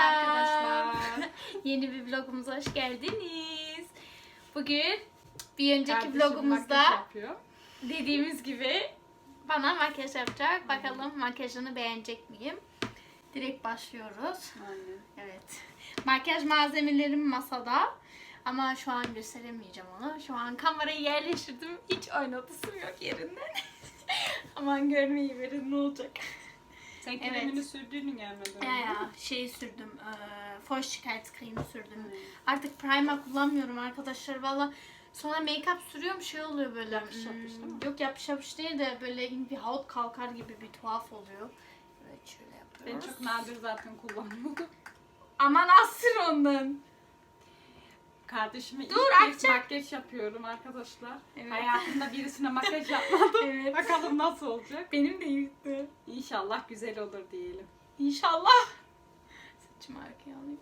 arkadaşlar. Yeni bir vlogumuza hoş geldiniz. Bugün bir önceki Kardeşim vlogumuzda yapıyor. dediğimiz gibi bana makyaj yapacak. Bakalım makyajını beğenecek miyim? Direkt başlıyoruz. Aynen. Evet. Makyaj malzemelerim masada. Ama şu an gösteremeyeceğim onu. Şu an kamerayı yerleştirdim. Hiç oynatısım yok yerinden. Aman görmeyi verin ne olacak. Sen Evet. kremini sürdüğünü gelmeden Ya ya şey sürdüm. eee Feuchtigkeitscreme sürdüm. Artık primer kullanmıyorum arkadaşlar. Valla sonra make-up sürüyorum şey oluyor böyle. Yapış yapış hmm, değil mi? Yok yapış yapış değil de böyle bir haut kalkar gibi bir tuhaf oluyor. Evet şöyle Ben yapıyoruz. çok nadir zaten kullanıyordum. Aman asır ondan. Kardeşime Dur, ilk kez makyaj yapıyorum arkadaşlar. Evet. Hayatımda birisine makyaj yapmadım. Evet. Bakalım nasıl olacak. Benim de yıktı. İnşallah güzel olur diyelim. İnşallah. Saçımı arkaya alayım.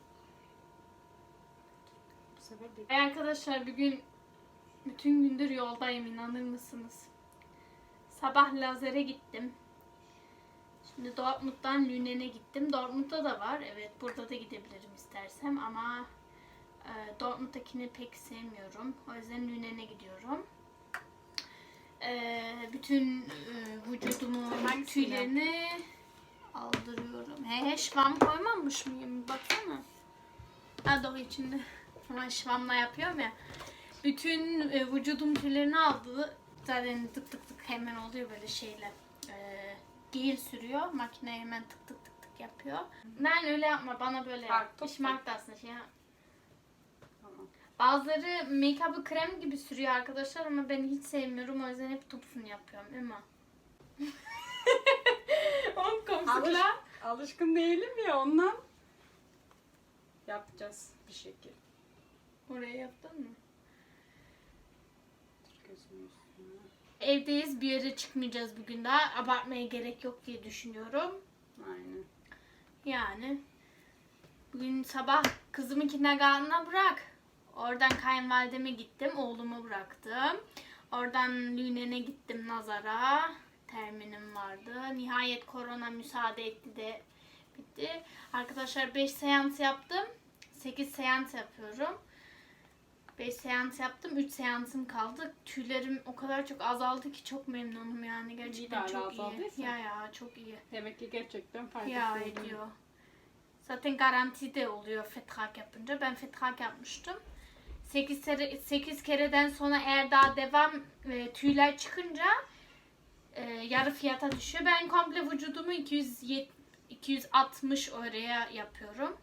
Bu sefer bir... Ay arkadaşlar bugün bütün gündür yoldayım inanır mısınız? Sabah lazere gittim. Şimdi Dortmund'dan Lünen'e gittim. Dortmund'da da var. Evet burada da gidebilirim istersem ama e, Dortmund'dakini pek sevmiyorum. O yüzden Lünen'e gidiyorum. E, bütün e, vücudumu Hangisini tüylerini aldırıyorum. He he şvam koymamış mıyım? Baksana. Ha doğru içinde. Ama şvamla yapıyorum ya. Bütün e, vücudum tüylerini aldı. Zaten tık tık tık hemen oluyor böyle şeyler. E, gel sürüyor. Makine hemen tık tık tık tık yapıyor. Ben öyle yapma. Bana böyle yap. Da aslında şey. yap. Bazıları make-up'ı krem gibi sürüyor arkadaşlar ama ben hiç sevmiyorum. O yüzden hep topsunu yapıyorum. Ama. Oğlum Alış, komşular. alışkın değilim ya ondan. Yapacağız bir şekil. Oraya yaptın mı? Dur gözümün üstüne. Evdeyiz bir yere çıkmayacağız bugün daha. Abartmaya gerek yok diye düşünüyorum. Aynen. Yani bugün sabah kızımı kindergarten'a bırak. Oradan kayınvalideme gittim. Oğlumu bıraktım. Oradan Lünen'e gittim Nazar'a. Terminim vardı. Nihayet korona müsaade etti de bitti. Arkadaşlar 5 seans yaptım. 8 seans yapıyorum. 5 seans yaptım. 3 seansım kaldı. Tüylerim o kadar çok azaldı ki çok memnunum yani. Gerçekten çok iyi. azaldıysa. Ya ya çok iyi. Demek ki gerçekten faydası Ya ediyor. Zaten garanti de oluyor fetrak yapınca. Ben fetrak yapmıştım. 8, kere, 8 kereden sonra eğer daha devam e, tüyler çıkınca e, yarı fiyata düşüyor. Ben komple vücudumu 270 260 oraya yapıyorum.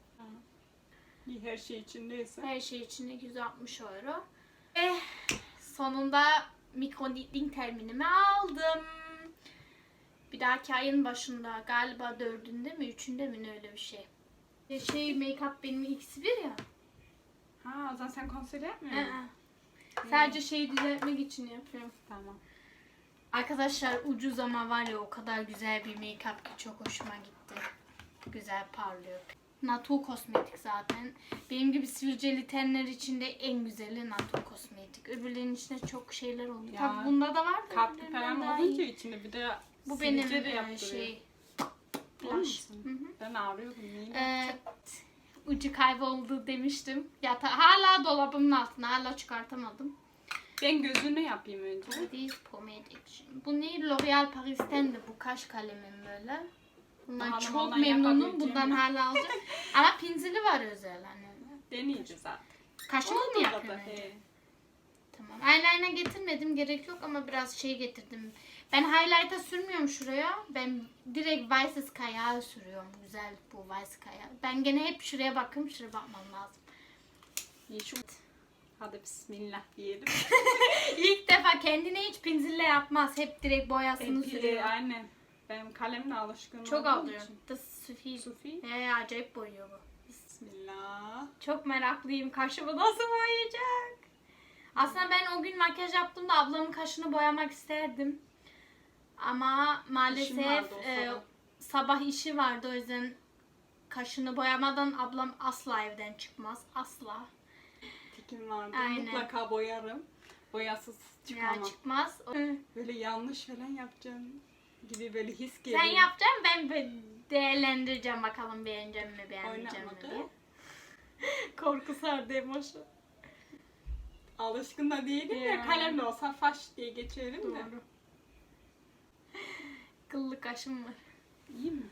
Her şey içindeyse. Her şey için 260 euro. Ve sonunda mikroneedling terminimi aldım. Bir dahaki ayın başında galiba dördünde mi üçünde mi ne öyle bir şey. Şey make-up benim ikisi bir ya. Ha o zaman sen konser yapmıyor Hı musun? hı. Sadece şeyi düzeltmek için yapıyorum. Tamam. Arkadaşlar ucuz ama var ya o kadar güzel bir make-up ki çok hoşuma gitti. Güzel parlıyor. Natu Kosmetik zaten. Benim gibi sivilceli tenler için de en güzeli Natu Kosmetik. Öbürlerinin içinde çok şeyler oluyor. Ya, Tabii bunda da var da öbürlerinden falan olunca içinde bir de Bu benim de e, şey blush. Ben ağrıyordum. Neyin? Ucu kayboldu demiştim. Yata hala dolabımın altında hala çıkartamadım. Ben gözünü yapayım önce. This Pomade Action. Bu ne? L'Oreal Paris'ten de bu kaş kalemim böyle. Bundan Bakalım çok memnunum. Bundan hala alacağım. Ama pinzili var özel hani. Deneyeceğiz zaten. Kaşımı mı yapıyorsun? Tamam. Eyeliner getirmedim. Gerek yok ama biraz şey getirdim. Ben highlight'a sürmüyorum şuraya. Ben direkt Weißes Kaya sürüyorum. Güzel bu Weiss Kaya. Ben gene hep şuraya bakıyorum. Şuraya bakmam lazım. Şu. Hadi bismillah diyelim. İlk defa kendine hiç pinzille yapmaz. Hep direkt boyasını Ben, sürüyor. e, aynen. Ben kalemle alışkın Çok olduğum alıyorum. için. Das Sufi. Sufi. He, acayip boyuyor bu. Bismillah. Çok meraklıyım. Kaşımı nasıl boyayacak? Aslında ben o gün makyaj yaptığımda ablamın kaşını boyamak isterdim. Ama maalesef e, sabah. işi vardı. O yüzden kaşını boyamadan ablam asla evden çıkmaz. Asla. Tikim vardı. Aynen. Mutlaka boyarım. Boyasız Ya çıkamam. çıkmaz. O- Böyle yanlış falan yapacağım gibi böyle his geliyor. Sen yapacaksın ben, Değerlendireceğim bakalım beğeneceğim mi beğenmeyeceğim mi diye. Korku sardı emoşu. Alışkın da değilim ya. Ya. Kalemle olsa faş diye geçerim de. Doğru. Kıllı kaşım var. İyi mi?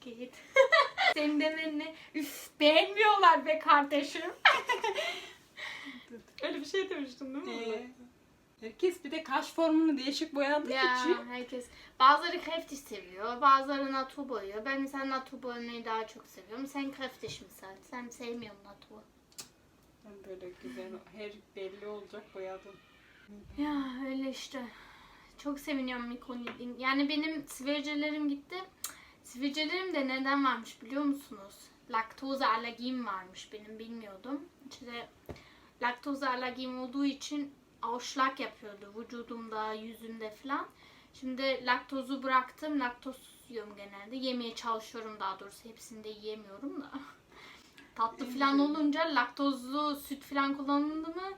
Git. Senin demen ne? Üf beğenmiyorlar be kardeşim. Öyle bir şey demiştim değil mi? Ee, herkes bir de kaş formunu değişik boyadığı ya için. herkes. Bazıları kreftiş seviyor. Bazıları natu boyuyor. Ben mesela natu boyamayı daha çok seviyorum. Sen kreftiş misal. Sen sevmiyorsun natu. Böyle güzel, her belli olacak boyadım. Ya öyle işte. Çok seviniyorum Mikon yediğim. Yani benim sivilcelerim gitti. Sivilcelerim de neden varmış biliyor musunuz? Laktoza alergim varmış benim bilmiyordum. İşte laktoza alergim olduğu için avuşlak yapıyordu vücudumda, yüzümde falan. Şimdi laktozu bıraktım. Laktoz yiyorum genelde. Yemeye çalışıyorum daha doğrusu. Hepsini de yiyemiyorum da. Tatlı falan olunca laktozlu süt falan kullanıldı mı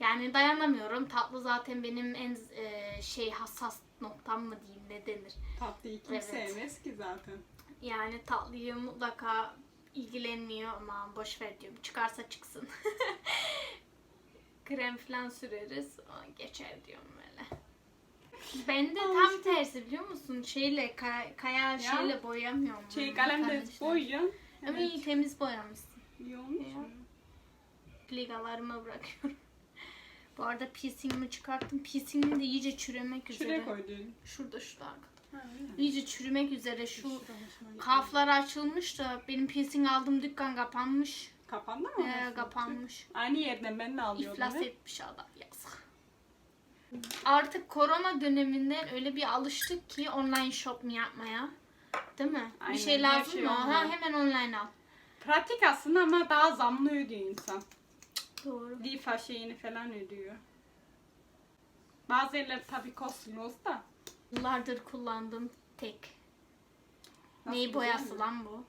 yani dayanamıyorum. Tatlı zaten benim en e, şey hassas noktam mı diyeyim ne denir. Tatlıyı kim Evet. sevmez ki zaten. Yani tatlıyı mutlaka ilgilenmiyor ama boş ver diyorum. Çıkarsa çıksın. Krem falan süreriz. o geçer diyorum böyle. Ben de tam tersi biliyor musun? Şeyle kay, kaya şeyle boyamıyorum. Şey kalemle boyuyorsun. Ama iyi temiz boyamışsın. İyi olmuş Ya. mu? Ligalarıma bırakıyorum. Bu arada piercingimi çıkarttım. Piercingim de iyice çürümek üzere. Şuraya koydun. Şurada şurada arkada. Ha, öyle. İyice çürümek üzere şu Şurada hoşuma gitti. kaflar açılmış da benim piercing aldığım dükkan kapanmış. Kapandı mı? Ee, kapanmış. Aynı yerden ben de alıyordum. İflas hep. etmiş adam yazık. Artık korona döneminden öyle bir alıştık ki online shopping yapmaya. Değil mi? Aynen, bir şey her lazım şey mı? Ha, hemen online al. Pratik aslında ama daha zamlı ödüyor insan. Doğru. Lifa şeyini falan ödüyor. Bazı yerler tabii kosmos da. Yıllardır kullandığım tek. Nasıl, Neyi boyası mi? lan bu?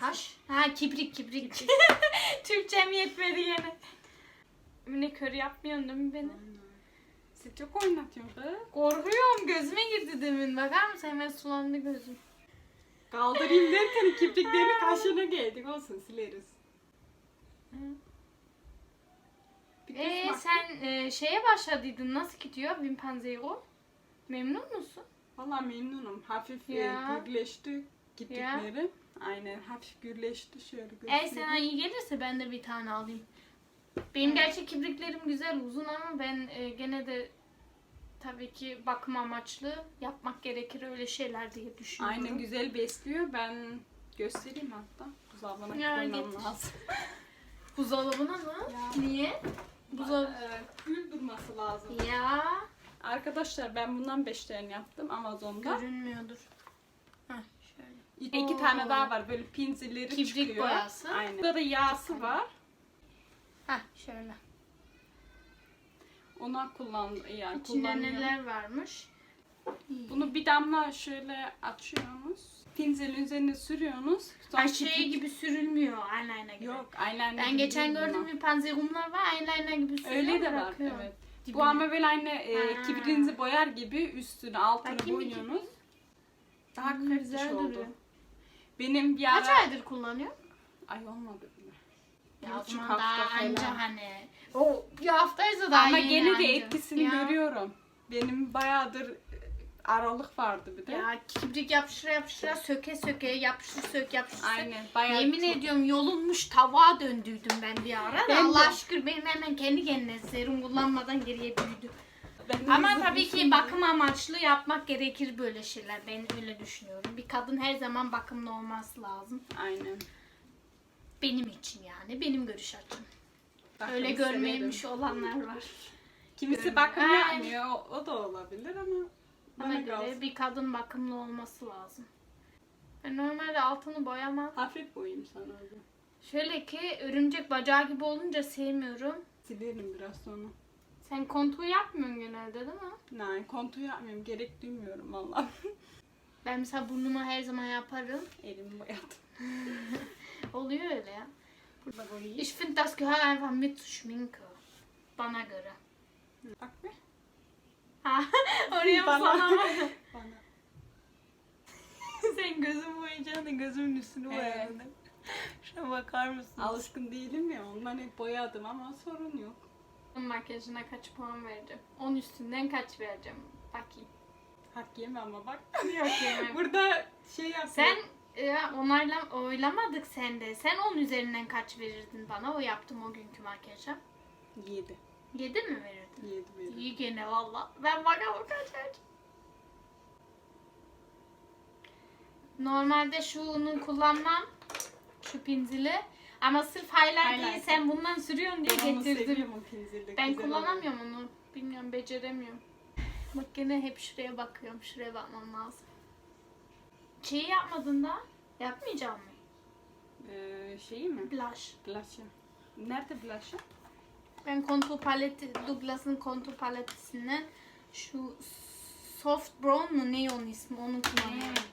Taş? Ha kibrik kibrik. Türkçem yetmedi yine. Ne kör yapmıyorsun değil mi beni? Sıcak oynatıyor kız. Korkuyorum gözüme girdi demin. Bakar mısın hemen sulandı gözüm. Kaldırayım derken kipriklerini kaşına geldik olsun sileriz. Ee bak- sen e, şeye başladıydın nasıl gidiyor Wimpanzero? Memnun musun? Valla memnunum. Hafif e, Ya. gürleşti gittikleri. Aynen hafif gürleşti şöyle Eğer sana iyi gelirse ben de bir tane alayım. Benim gerçi kibriklerim güzel uzun ama ben e, gene de tabii ki bakım amaçlı yapmak gerekir öyle şeyler diye düşünüyorum. Aynen güzel besliyor. Ben göstereyim hatta. Buzdolabına Ya, koymam getir. lazım. Buzdolabına mı? Ya. Niye? Buzdolabı. Ee, Gül durması lazım. Ya Arkadaşlar ben bundan 5 tane yaptım Amazon'da. görünmüyordur. Heh, şöyle. İki Oo. tane daha var böyle pinzilleri Kibrit çıkıyor. boyası. Aynen. Burada da yağsı var. Heh şöyle. Ona kullan yani İçinde kullanıyorum. neler varmış? Bunu bir damla şöyle açıyorsunuz. Pinzelin üzerine sürüyorsunuz. Sonra Ay şey kibrit- gibi sürülmüyor eyeliner gibi. Yok eyeliner Ben gibi geçen değil gördüm bunlar. bir panzerumlar var eyeliner gibi sürüyor Öyle de var bırakıyor. evet. Dibine. Bu ama böyle aynı e, Ha. kibrinizi boyar gibi üstüne altını Bakayım bir boyuyorsunuz. Daha Hmm, güzel oldu. duruyor. Benim bir Kaç ara... aydır kullanıyor? Ay olmadı. Ya o hafta daha falan. anca hani. O bir haftaysa daha Ama yeni gene de anca. etkisini Ya. görüyorum. Benim bayağıdır e, aralık vardı bir de. Ya kibrik yapıştıra yapıştıra söke söke yapıştır sök yapıştır sök. Aynen. Bayağı Yemin çok- ediyorum yolunmuş tavuğa döndüydüm ben bir ara. da Ben de. Allah şükür benim hemen kendi kendine serum kullanmadan geriye büyüdü. Ben de Ama tabii ki bakım amaçlı yapmak gerekir böyle şeyler. Ben öyle düşünüyorum. Bir kadın her zaman bakımlı olması lazım. Aynen. Benim için yani. Benim görüş açım. Bakımı öyle görmemiş olanlar var. Kimisi Görmüyor. bakım Ay. yapmıyor. O, o da olabilir ama Bana bana göre kalsın. bir kadın bakımlı olması lazım. Ben normalde altını boyamam. Hafif boyayım sana öyle. Şöyle ki örümcek bacağı gibi olunca sevmiyorum. Silerim biraz sonra. Sen kontuğu yapmıyorsun genelde değil mi? Nein, kontu yapmıyorum. Gerek duymuyorum valla. Ben mesela burnumu her zaman yaparım. Elimi boyadım. Oluyor öyle ya. Ich finde das gehört einfach mit zu Schminke. Bana göre. Bak be. Ha, oraya mı sana mı? Bana. Sen gözüm boyayacağını gözümün üstünü boyadın. Şuna bakar mısın? Alışkın değilim ya ondan hep boyadım ama sorun yok. Makyajına kaç puan vereceğim? 10 üstünden kaç vereceğim? Bakayım. Hak yeme ama bak. Yok yemem. Burada şey yap. Sen e, onayla, oylamadık sende. Sen 10 üzerinden kaç verirdin bana? O yaptım o günkü makyaja. 7. 7 mi verirdin? 7 verir. İyi gene valla. Ben bakalım kaç vereceğim. Normalde şunu kullanmam. Şu pinzili. Ama sırf highlight değil Highlight. sen bundan sürüyorsun diye Ben onu getirdim. seviyorum o. Ben güzel kullanamıyorum onu. Bilmiyorum beceremiyorum. Bak gene hep şuraya bakıyorum. Şuraya bakmam lazım. Şeyi yapmadın da yapmayacağım mı? Ee, şeyi mi? Blush. Blush'ı. Nerede blush'ı? Ben kontur paleti, Douglas'ın kontur paletisinden şu soft brown mu ne onun ismi onu kullanıyorum.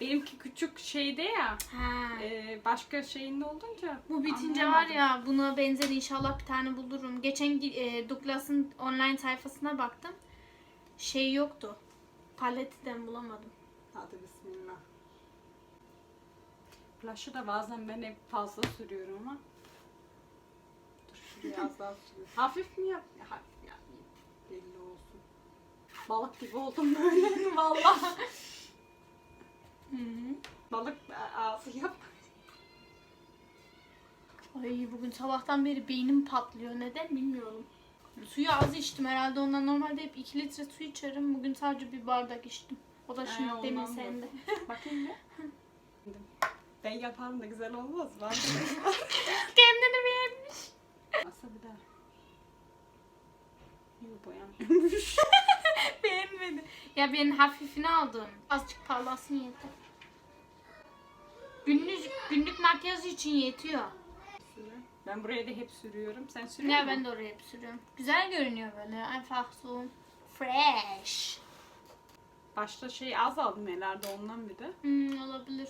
Benimki küçük şeyde ya. Ha. e, başka şeyinde olunca. Bu bitince var anlayamadım. ya buna benzer inşallah bir tane bulurum. Geçen e, Douglas'ın online sayfasına baktım. Şey yoktu. Paletiden bulamadım. Hadi bismillah. Blush'ı da bazen ben hep fazla sürüyorum ama. Dur şuraya az daha sürüyorum. Hafif mi yap? Ya, Hafif ya. Belli olsun. Balık gibi oldum böyle. Vallahi. Balık ağzı yap. Ay bugün sabahtan beri beynim patlıyor. Neden bilmiyorum. Suyu az içtim herhalde ondan normalde hep 2 litre su içerim. Bugün sadece bir bardak içtim. O da şimdi demin sende. Bakayım bir. Ben yaparım da güzel olmaz mı? Kendini beğenmiş. Masa bir daha. Yok boyanmış. Beğenmedi. Ya ben hafifini aldım. Azıcık parlasın yeter. Günlük, günlük makyaj için yetiyor. Ben buraya da hep sürüyorum. Sen sürüyor Ya musun? ben de oraya hep sürüyorum. Güzel görünüyor böyle. Einfach so fresh. Başta şey az aldım herhalde ondan bir de. Hmm, olabilir.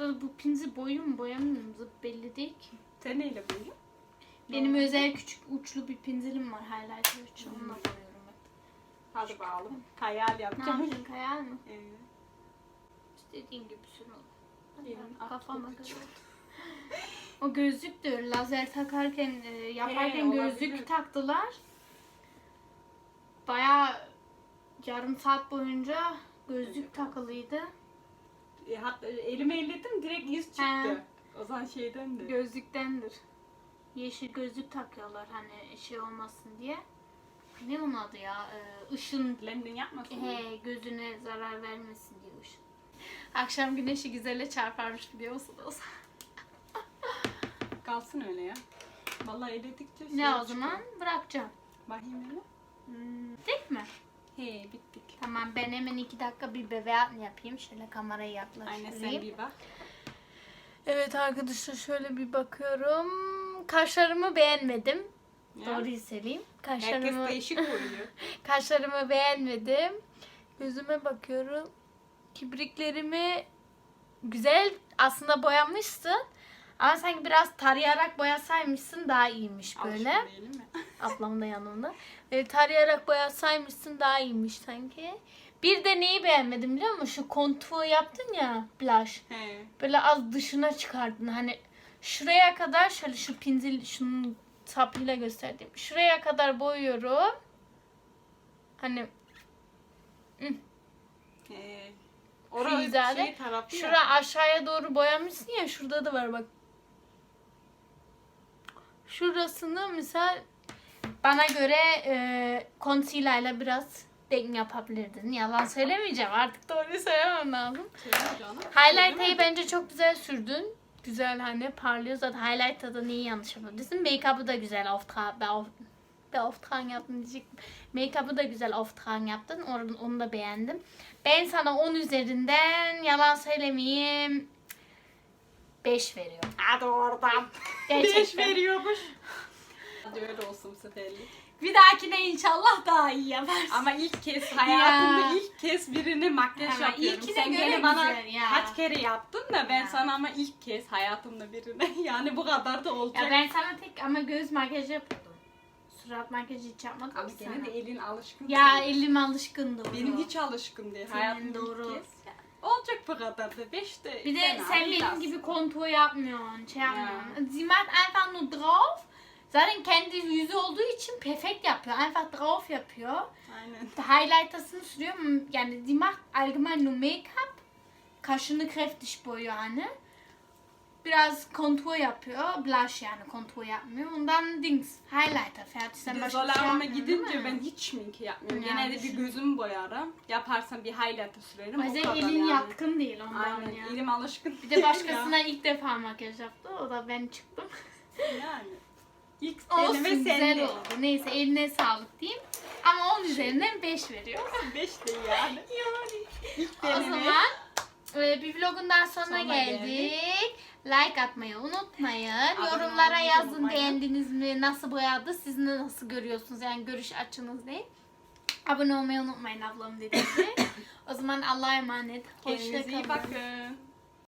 Da bu pinzi boyu mu boyamıyorum zıp belli değil ki. Sen neyle boyuyorsun? Benim özel küçük uçlu bir pinzilim var highlighter için. Onunla boyuyorum hep. Hadi bakalım. Hayal Ne yapacağım. yapayım kayar mı? Ee, İstediğin gibi sür. Hadi ak Kafama göre. O gözlük de lazer takarken e, yaparken He, gözlük olabilir. taktılar. Baya yarım saat boyunca gözlük takılıydı. E, hatta elime elledim direkt iz çıktı. He. O zaman şeyden de. Gözlüktendir. Yeşil gözlük takıyorlar hani şey olmasın diye. Ne onun adı ya? Ee, ışın Blending yapmasın. he, gözüne zarar vermesin diye ışın. Akşam güneşi güzelle çarparmış biliyor musunuz? Kalsın öyle ya. Vallahi elledikçe şey ne o çıkıyor. zaman? Bırakacağım. Bakayım hele. Tek mi? He bittik. Tamam ben hemen iki dakika bir bebeğat yapayım. Şöyle kamerayı yaklaştırayım. Aynen sen bir bak. Evet arkadaşlar şöyle bir bakıyorum. Kaşlarımı beğenmedim. Ya. Doğruyu söyleyeyim. Herkes Kaşlarımı, değişik boyuyor. kaşlarımı beğenmedim. Gözüme bakıyorum. Kibriklerimi güzel aslında boyamışsın. Ama sanki biraz tarayarak boyasaymışsın daha iyiymiş böyle. Alışkın değilim ya. Ablam da yanımda. Böyle tarayarak boyasaymışsın daha iyiymiş sanki. Bir de neyi beğenmedim biliyor musun? Şu kontuğu yaptın ya blush. He. Böyle az dışına çıkardın. Hani şuraya kadar şöyle şu pinzil şunun sapıyla gösterdiğim. Şuraya kadar boyuyorum. Hani He. Orası hizada. şey tarafı ya. şura aşağıya doğru boyamışsın ya şurada da var bak. Şurasını misal bana göre e, concealer ile biraz denk yapabilirdin. Yalan söylemeyeceğim. Artık doğruyu söylemem lazım. Highlight'ı bence çok güzel sürdün. Güzel hani parlıyor. Zaten highlight'ta da neyi yanlış yapabilirsin. Make-up'ı da güzel auftragen, auf, auftragen yaptın diyecektim. Make-up'ı da güzel auftragen yaptın. Onu, onu da beğendim. Ben sana 10 üzerinden yalan söylemeyeyim 5 veriyorum. Hadi oradan. Beş Gerçekten. veriyormuş. Hadi öyle olsun bu seferlik. Bir dahakine inşallah daha iyi yaparsın. Ama ilk kez hayatımda Ya. ilk kez birine makyaj Ama yapıyorum. ilkine Sen göre gene bana güzel ya. kaç kere yaptın da ben Ya. sana ama ilk kez hayatımda birine yani bu kadar da olacak. Ya ben sana tek ama göz makyajı yapıyordum. Surat makyajı hiç yapmadım Ama ki gene sana. de elin alışkın. Ya değil. elim alışkındı. Benim ona. hiç alışkın değil. Senin Hayatımda doğru. ilk kez. Olacak bu kadar da. Beş de Bir de fena sen değil benim aslında. gibi kontur yapmıyorsun, şey yapmıyorsun. Sie macht einfach nur drauf. Zaten kendi yüzü olduğu için perfekt yapıyor. Einfach drauf yapıyor. Aynen. Highlighter'sını sürüyor. Yani die macht allgemein nur Make-up. Kaşını kräftig boyuyor hani. Biraz kontur yapıyor. Blush yani kontur yapmıyor. Ondan Dings. Highlighter fertig. Sen başka bir şey yapmıyorsun, değil gidince mi? ben hiç şminki yapmıyorum. Yani Genelde bir düşün. gözümü boyarım. Yaparsam bir highlighter sürerim. O yüzden kadar elin yani. yatkın değil ondan Aynen. ya. Elim alışkın. Bir de başkasına ilk defa makyaj yaptı. O da ben çıktım. yani. İlk Olsun deneme güzel sende. oldu. Neyse eline sağlık diyeyim. Ama 10 üzerinden 5 veriyor. Beş de yani. yani. İlk O deneme. zaman e, bir vlogun daha sonuna Sonuna geldik. Like atmayı unutmayın. Abone Yorumlara olmayı yazın unutmayın. beğendiniz mi? Nasıl boyadı? Siz ne- nasıl görüyorsunuz? Yani görüş açınız ne? Abone olmayı unutmayın ablam gibi. o zaman Allah'a emanet. Kendinize iyi bakın.